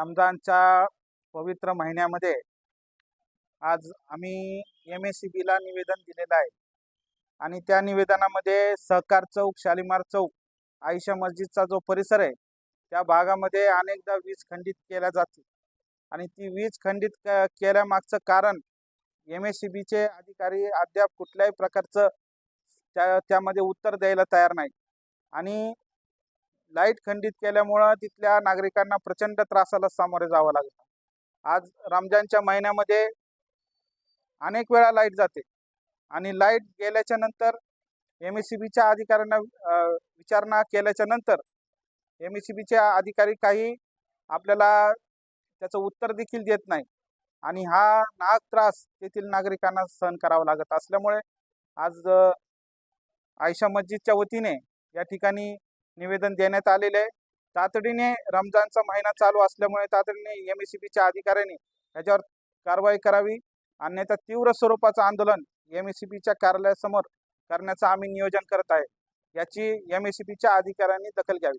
रमजानच्या पवित्र महिन्यामध्ये आज आम्ही एम एस सी बीला निवेदन दिलेलं आहे. आणि त्या निवेदनामध्ये सहकार चौक शालिमार चौक आयशा मस्जिदचा जो परिसर आहे त्या भागामध्ये अनेकदा वीज खंडित केल्या जाते. आणि ती वीज खंडित क- केल्यामागचं कारण एम एस सी बीचे अधिकारी अद्याप कुठल्याही प्रकारचं त्या त्यामध्ये उत्तर द्यायला तयार नाही आणि लाइट खंडित केल्यामुळं तिथल्या नागरिकांना प्रचंड त्रासाला सामोरे जावं लागतं आज रमजानच्या महिन्यामध्ये अनेक वेळा लाइट जाते आणि लाइट गेल्याच्यानंतर एम एस सी बीच्या अधिकाऱ्यांना विचारणा केल्याच्यानंतर एम एस सी बीचे अधिकारी काही आपल्याला त्याचं उत्तर देखील देत नाही आणि हा नाग त्रास तेथील नागरिकांना सहन करावा लागत असल्यामुळे आज आयशा मस्जिदच्या वतीने या ठिकाणी निवेदन देण्यात आलेले आहे. तातडीने रमजानचा महिना चालू असल्यामुळे तातडीने एम एस सी बीच्या अधिकाऱ्यांनी याच्यावर कारवाई करावी. अन्यथा तीव्र स्वरूपाचं आंदोलन एम एस सी बीच्या कार्यालयासमोर करण्याचं आम्ही नियोजन करत आहे. याची एम एस सी बीच्या अधिकाऱ्यांनी दखल घ्यावी.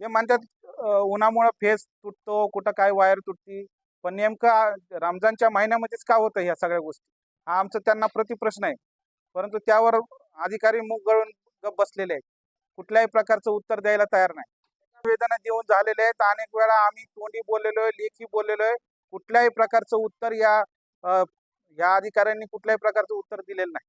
ते म्हणतात उन्हामुळं फेस तुटतो कुठं काय वायर तुटती. पण नेमकं रमजानच्या महिन्यामध्येच का होतं ह्या सगळ्या गोष्टी? हा आमचा त्यांना प्रतिप्रश्न आहे. परंतु त्यावर अधिकारी मुग गळून गप बसलेले आहेत. कुठल्याही प्रकारचं उत्तर द्यायला तयार नाही. वेदना देऊन झालेले आहेत. अनेक वेळा आम्ही तोंडी बोललेलो आहे लेखी बोललेलो आहे. कुठल्याही प्रकारचं उत्तर या या अधिकाऱ्यांनी कुठल्याही प्रकारचं उत्तर दिलेलं नाही.